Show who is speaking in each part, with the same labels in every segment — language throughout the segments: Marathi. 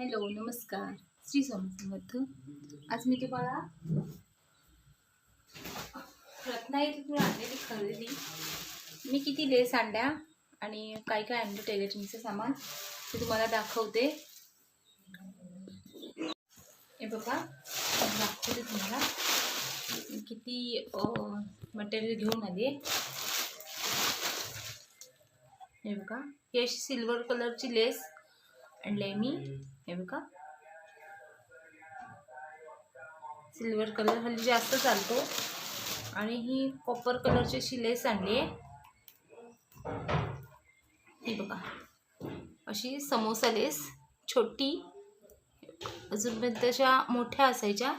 Speaker 1: हॅलो नमस्कार. श्री स्वामी समर्थ. आज मी तुम्हाला रत्नागिरीतून आणलेली खरेदी. मी किती लेस आणल्या आणि काय काय आणलं टेलरिंगचं सामान ते तुम्हाला दाखवते. हे बघा दाखवते तुम्हाला. किती मटेरियल घेऊन आले हे बघा ही अशी सिल्वर कलरची लेस. आणले मी. हे बघा. सिल्वर कलर हल्ली जास्त चालतो. आणि ही कॉपर कलरची अशी लेस आणली आहे. ही बघा. अशी समोसा लेस छोटी अजून तशा मोठ्या असायच्या.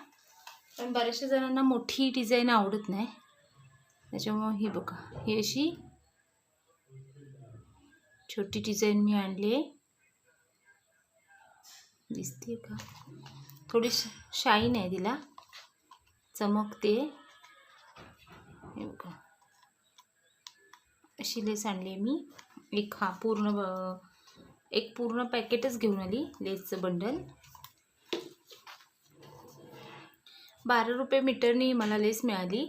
Speaker 1: पण बऱ्याचशा जणांना मोठी डिझाईन आवडत नाही. त्याच्यामुळं ही बघा. ही अशी छोटी डिझाईन मी आणली आहे. दिसते का? थोडी शाईन आहे तिला. चमकते हे बघा. अशी लेस आणली मी. एक हा पूर्ण एक पूर्ण पॅकेटच घेऊन आली लेसचं बंडल. बारा रुपये मीटरनी मला लेस मिळाली.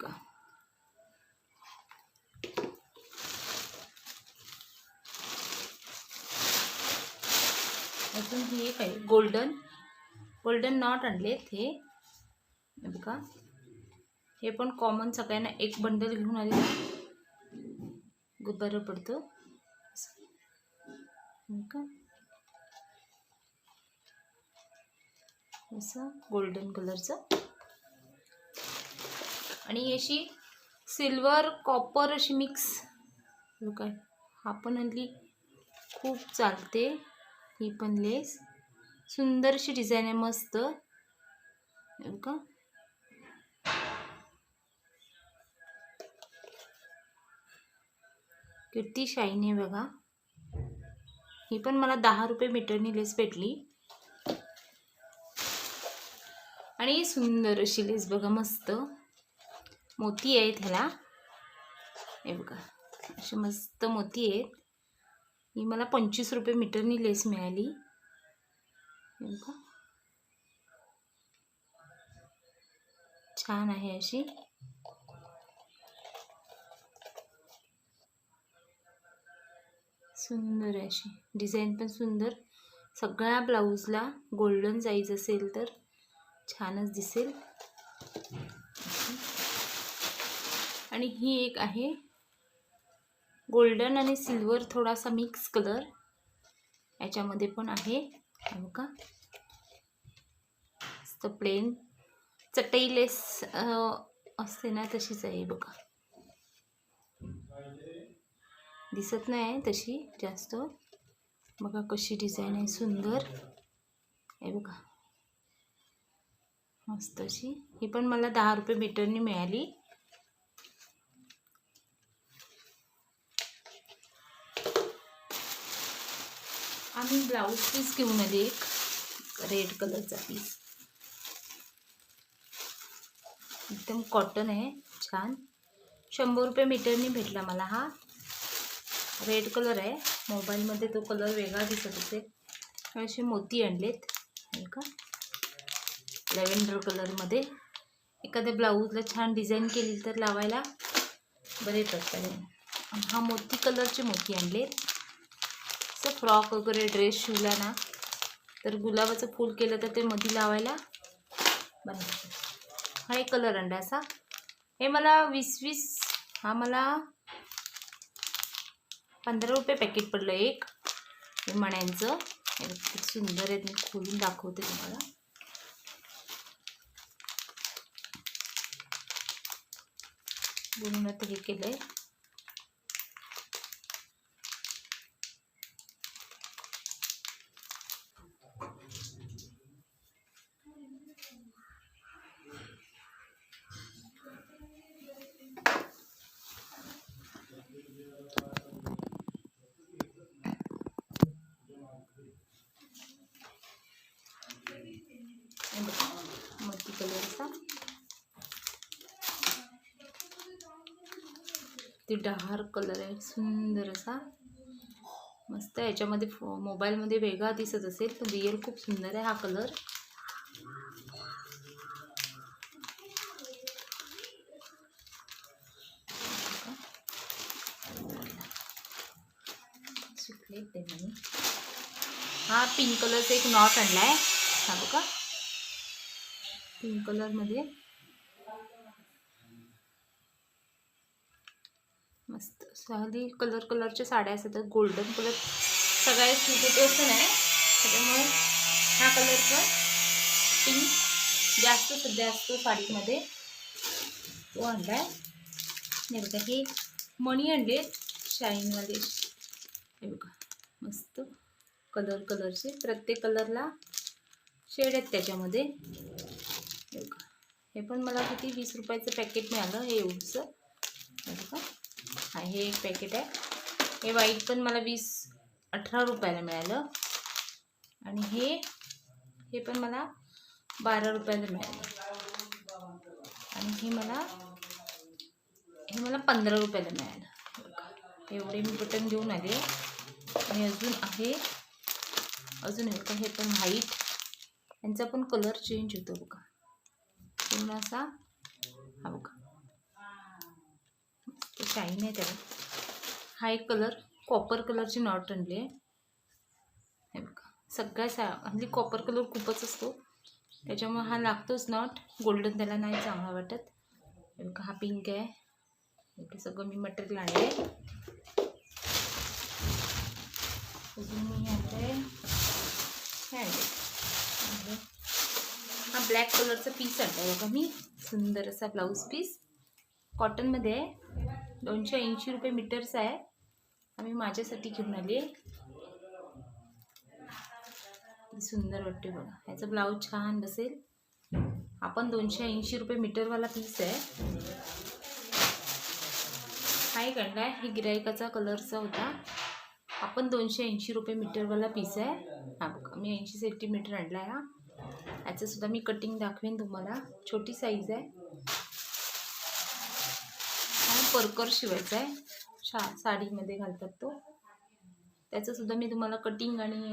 Speaker 1: का अजून हे एक आहे गोल्डन गोल्डन नॉट आणलेत हे. हे बघा. हे पण कॉमन सगळ्यांना एक बंडल घेऊन आले. बरं पडतं. का? असं गोल्डन कलरचं आणि अशी सिल्वर कॉपर अशी मिक्स काय हा पण हल्ली खूप चालते. ही पण लेस. सुंदर अशी डिझाईन आहे मस्त. का किती शाईन आहे बघा. ही पण मला दहा रुपये मीटरनी लेस भेटली. आणि सुंदर अशी लेस बघा मस्त. मोती आहेत ह्याला. हे बघा अशी मस्त मोती आहेत. ही मला पंचवीस रुपये मीटरनी लेस मिळाली. छान आहे अशी. सुंदर आहे अशी. डिझाईन पण सुंदर. सगळ्या ब्लाऊजला गोल्डन साईज असेल तर छानच दिसेल. आणि ही एक आहे गोल्डन आणि सिल्वर थोडासा मिक्स कलर. याच्यामध्ये पण आहे. का बघा. मस्त प्लेन चटई लेस असते ना तशीच आहे बघा. दिसत नाही आहे तशी जास्त. बघा कशी डिझाईन आहे सुंदर. हे बघा. मस्त अशी. ही पण मला दहा रुपये मीटरनी मिळाली. आम्ही ब्लाऊज पीस घेऊन आली एक रेड कलरचा पीस. एकदम कॉटन आहे छान. शंभर रुपये मीटरने भेटला मला हा. रेड कलर आहे. मोबाईलमध्ये तो कलर वेगळा दिसत होते. असे मोती आणलेत. का लॅव्हेंडर कलरमध्ये एखाद्या ब्लाऊजला छान डिझाईन केली तर लावायला बरे येतात हा मोती कलरचे मोती आणलेत. मस्त फ्रॉक वगैरे ड्रेस शिवला ना तर गुलाबाचं फूल केलं तर ते मध्ये लावायला बरं हा एक कलर अंडा असा. हे मला वीस वीस हा मला पंधरा रुपये पॅकेट पडलं एक. मण्यांचं. खूप सुंदर आहेत. मी खोलून दाखवते तुम्हाला. बोलून आता हे केलं आहे हे बघा, मल्टी कलरचा ते डार्क कलर आहे सुंदर असा. मस्त आहे याच्यामध्ये फो मोबाईलमध्ये वेगळा दिसत असेल पण रिअल खूप सुंदर आहे हा कलर. हा पिंक कलरचा एक नॉट आणला आहे हा बघा. पिंक कलरमध्ये मस्त साधी कलर कलरच्या साड्या असतात गोल्डन कलर सगळ्या सुटत असं नाही. त्याच्यामुळे हा कलर पण पिंक जास्त सध्या असतो साडीमध्ये तो आणला आहे बघा हे मणी आणले शाईनवाले हे बघा मस्त कलर कलरचे प्रत्येक कलरला शेड आहेत त्याच्यामध्ये. हे बघा हे पण मला किती वीस रुपयाचं पॅकेट मिळालं हे एवढंचं. बघा. हा हे एक पॅकेट आहे. हे वाईट पण मला वीस अठरा रुपयाला मिळालं. आणि हे हे पण मला बारा रुपयाला मिळालं. आणि हे मला हे मला पंधरा रुपयाला मिळालं. हे एवढे मी बटन घेऊन आले. आणि अजून आहे अजून हे बघा हे पण व्हाईट यांचा पण कलर चेंज होतो बघा. पूर्ण असा हा बघा. शाईन आहे त्याला. हा एक कलर कॉपर कलरची नॉट आणली आहे. हे बघा सगळ्या सा हल्ली कॉपर कलर खूपच असतो. त्याच्यामुळे हा लागतोच नॉट गोल्डन त्याला नाही चांगला वाटत. हे बघा हा पिंक आहे. इथे सगळं मी मटेरियल आणलं आहे अजून मी आणले हे हा ब्लॅक कलरचा पीस आणला आहे बघा मी. सुंदर असा ब्लाऊज पीस कॉटनमध्ये आहे. दोनशे ऐंशी रुपये मीटरचा आहे. आम्ही माझ्यासाठी घेऊन आली आहे सुंदर वाटते बघा. ह्याचा ब्लाऊज छान बसेल. आपण दोनशे ऐंशी रुपये मीटरवाला पीस आहे. हा एक आहे. हे गिरायकाचा कलरचा होता. आपण दोनशे ऐंशी रुपये मीटरवाला पीस आहे. हा बघा मी ऐंशी सेंटीमीटर आणला आहे हा याचंसुद्धा मी कटिंग दाखवेन तुम्हाला. छोटी साईज आहे. परकर शिवायचा आहे. शा साडीमध्ये घालतात तो. त्याचं सुद्धा मी तुम्हाला कटिंग आणि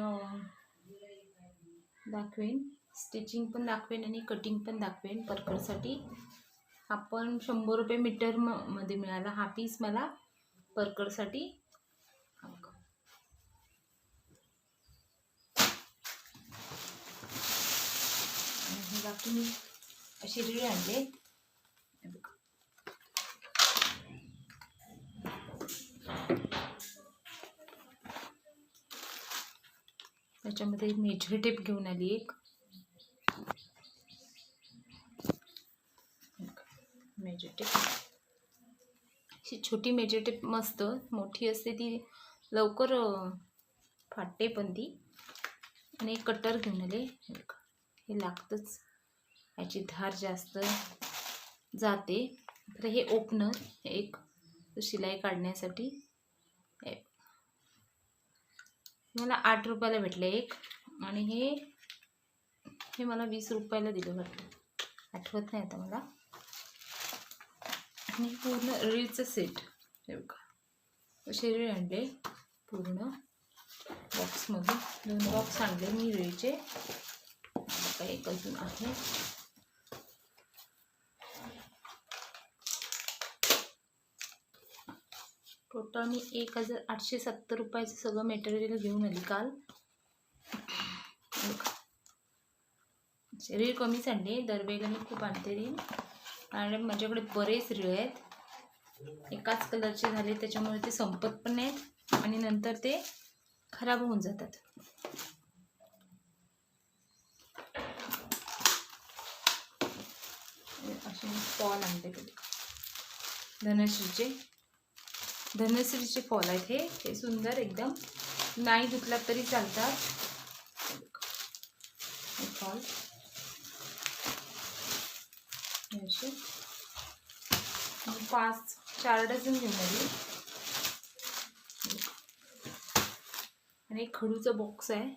Speaker 1: दाखवेन. स्टिचिंग पण दाखवेन आणि कटिंग पण दाखवेन परकरसाठी. हा पण शंभर रुपये मीटर म मध्ये मिळाला हा पीस मला परकरसाठी. बाकी मी अशी रीळ आणले. त्याच्यामध्ये मेजर टेप घेऊन आली एक. Major tape. अशी छोटी मेजर टेप मस्त मोठी असते ती लवकर फाटते पण ती. आणि एक कटर घेऊन आले. हे लागतंच. याची धार जास्त जाते. तर हे ओपनर एक शिलाई काढण्यासाठी हे मला आठ रुपयाला भेटलं एक. आणि हे हे मला वीस रुपयाला दिलं वाटतं आठवत नाही आता मला. आणि पूर्ण रीळचं सेट हे बघा. असे रीळ आणले. पूर्ण बॉक्समधून दोन बॉक्स आणले मी रीळचे काही एक अजून आहे. टोटल मी एक हजार आठशे सत्तर रुपयाचं सगळं मटेरियल घेऊन आली काल. रीळ कमीच आणली दरवेळेला मी खूप आणते रीळ आणि माझ्याकडे बरेच रीळ आहेत. एकाच कलरचे झाले त्याच्यामुळे ते संपत पण नाहीत. आणि नंतर ते खराब होऊन जातात. असे मी स्टॉल आणते. कधी धनश्रीचे. धनश्रीचे फॉल आहेत हे. हे सुंदर एकदम. नाही धुतला तरी चालतात. फॉल असे. पाच चार डझन घेऊन आली. आणि एक खडूचा बॉक्स आहे.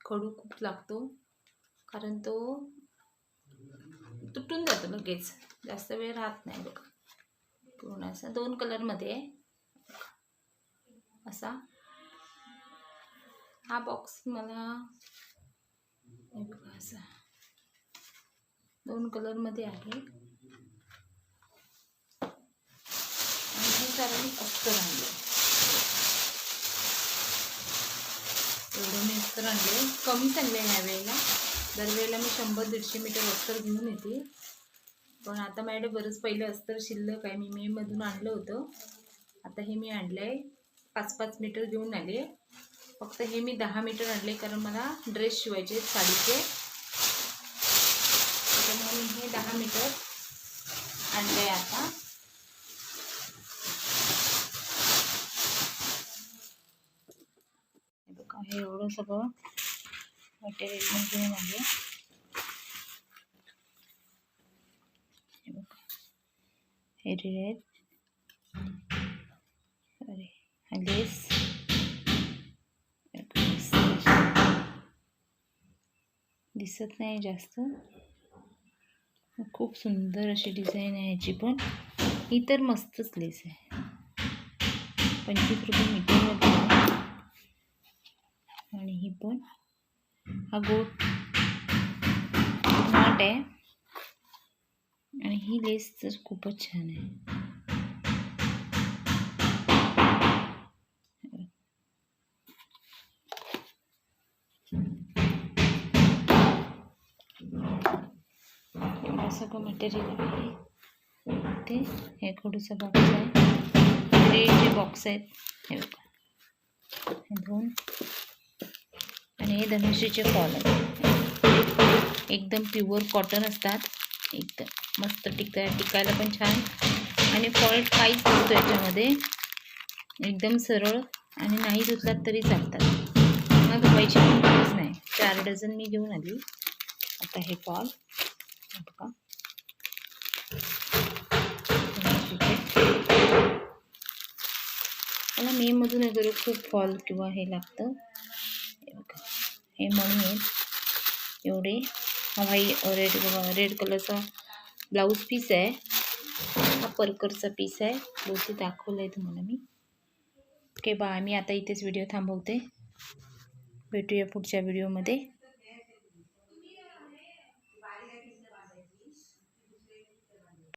Speaker 1: खडू खूप लागतो. कारण तो तुटून जातो लगेच. जास्त वेळ राहत नाही बघा. पूर्ण असा दोन कलरमध्ये आहे. असा. हा बॉक्स मला असा. दोन कलरमध्ये आहे. आणि हे कारण मी अस्तर आणलं एवढं मी अस्तर आणले कमीच आणले ह्या वेळेला. दरवेळेला मी शंभर दीडशे मीटर अस्तर घेऊन येते. पण आता माझ्याकडे बरंच पहिलं अस्तर शिल्लक आहे. मी मेमधून आणलं होतं. आता हे मी आणलं आहे पाच पाच मीटर घेऊन आले. फक्त हे मी दहा मीटर आणले कारण मला ड्रेस शिवायचे आहेत साडीचे. त्याच्यामुळे मी हे दहा मीटर आणलं आहे आता. हे एवढं सगळं मटेरियल घेऊन आले हे बघा हे रेड अरे हा लेस दिसत नाही जास्त. खूप सुंदर अशी डिझाईन आहे याची पण. ही तर मस्तच लेस आहे. पंचवीस रुपये मीटरमध्ये आणि ही पण. हा गोट नॉट आहे. आणि ही लेस तर खूपच छान आहे. सगळं मटेरियल आहे. ते हे खडूचा बॉक्स आहे. हे जे बॉक्स आहेत हे बघा. हे दोन. आणि हे धनुष्यचे फॉल आहेत एकदम प्युअर कॉटन असतात. एकदम. मस्त टिका टिकायला पण छान. आणि फॉल्ट काहीच नसतो याच्यामध्ये. एकदम सरळ आणि नाही धुतलात तरी चालतात. मग धुवायची पण गरज नाही. चार डझन मी घेऊन आली. आता हे फॉल बघा मला मेमधून वगैरे खूप फॉल किंवा हे लागतं. हे म्हणून मणी आहेत एवढे. हवाई रेड रेड कलरचा ब्लाऊज पीस आहे. हा परकरचा पीस आहे. बहुतेक दाखवलं आहे तुम्हाला मी. ओके बा मी आता इथेच व्हिडिओ थांबवते. भेटूया पुढच्या व्हिडिओमध्ये